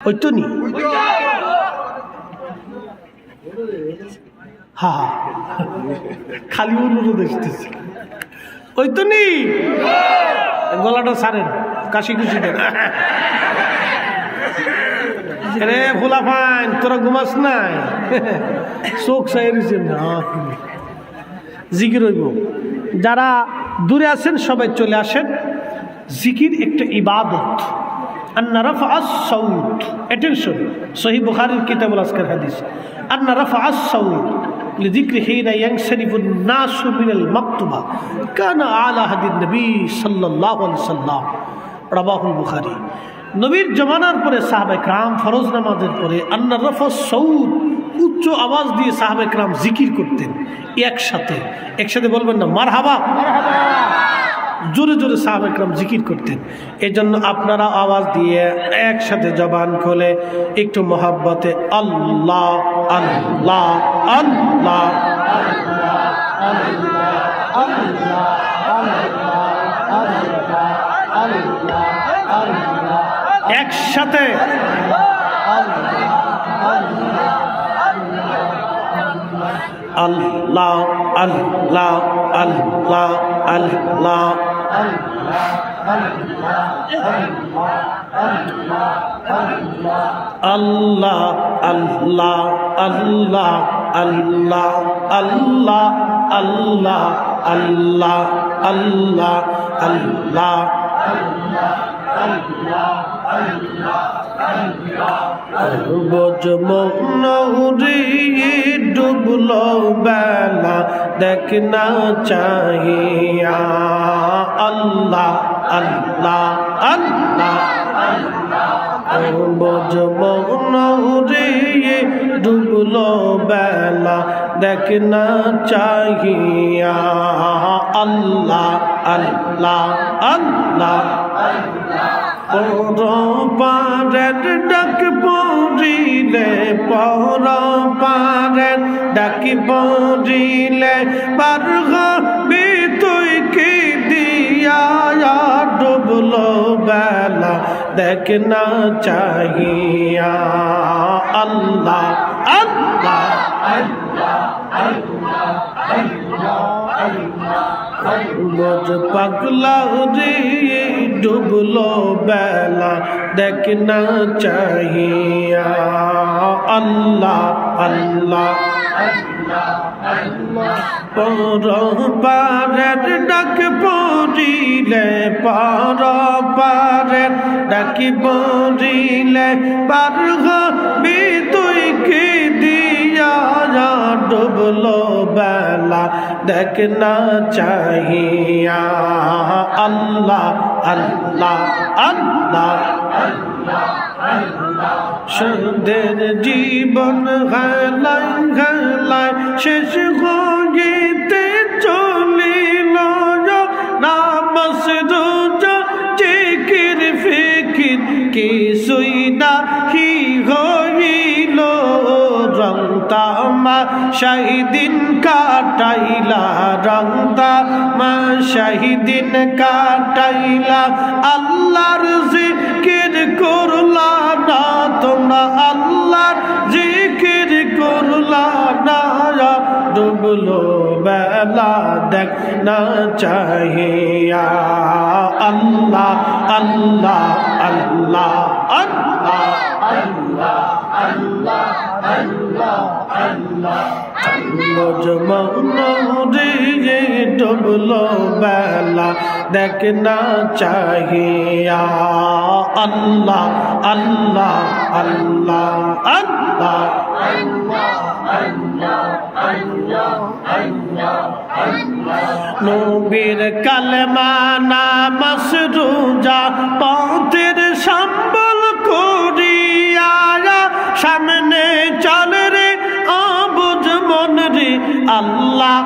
ওই তো নি হা। খালি অনুরোধ এসতেছে ওই তো নি গলাটা ছাড়েন কাশি কুশি দেন। রে ফোলা ফাইন, তোরা ঘুমাস নাই? চোখ চাইছেন না। জিকির হইব। যারা দূরে আছেন, সবাই চলে আসেন। জিকির একটা ইবাদত। আন্না রফা আস সাউদ অ্যাটেনশন সহি বুখারির কিতাবুল আজকের হাদিস আন্না রফা আস সাউদ لذكر حين ينصرف الناس من المكتوبة كان على هدي النبي صلى الله عليه وسلم رواه البخاري নবীর জমানার পরে সাহাবে ক্রাম ফরজ নামাজের পরে আন্না রফা সৌদ উচ্চ আওয়াজ দিয়ে সাহাবে ক্রাম জিকির করতেন একসাথে একসাথে বলবেন না মার হাবা জোরে জোরে সাহাবে ক্রাম জিকির করতেন। এই জন্য আপনারা আওয়াজ দিয়ে একসাথে জবান খোলে একটু মহাব্বতে আল্লাহ আল্লাহ আল্লাহ, একসাথে। আল্লাহ আল্লাহ আল্লাহ আল্লাহ। আল্লাহ আল্লাহ আল্লাহ আল্লাহ আল্লাহ আল্লাহ আল্লাহ আল্লাহ আল্লাহ বজমৌরি ডুবল বেলা দেখ না চাহিয়া। আল্লাহ আল্লাহ আল্লাহ। বজমৌরি ডুবল বেলা দেখ না চাহিয়া। আল্লাহ আল্লাহ আল্লাহ। পর পারের ডাক পড়িলে পর পারের ডাক পড়িলে পার বেলা দেখ না চাহিয়া আল্লাহ আল্লাহ বজ পাগলা রে ডুবলো বেলা দেখ না চাহিয়া আল্লাহ আল্লাহ পর পারের ডাক পড়িলে পর ডাক পড়িলে পার হবি তুই কি দিয়া? ডুবলো বেলা, দেখ না চাহিয়া। আল্লাহ আল্লাহ আল্লাহ সন্দের জীবন হেলায় হেলায় শেষ হইতে কিছুই না হি হইল রংতামা শাহিদিন কাটাইলা, রংতামা শাহিদিন কাটাইলা। আল্লাহর জিকির করলা না তোমরা, আল্লাহর জিকির ডুবলো বেলা দেখ না চাহিয়া আল্লাহ আল্লাহ আল্লাহ আল্লাহ আল্লাহ আল্লাহ ডুবলো বেলা দেখ না চাহিয়া আল্লাহ আল্লাহ আল্লাহ আল্লাহ নবীর কালমা নামাস রোজা পথের সম্বল করিয়া সামনে চল রে আবুজ মন রে। আল্লাহ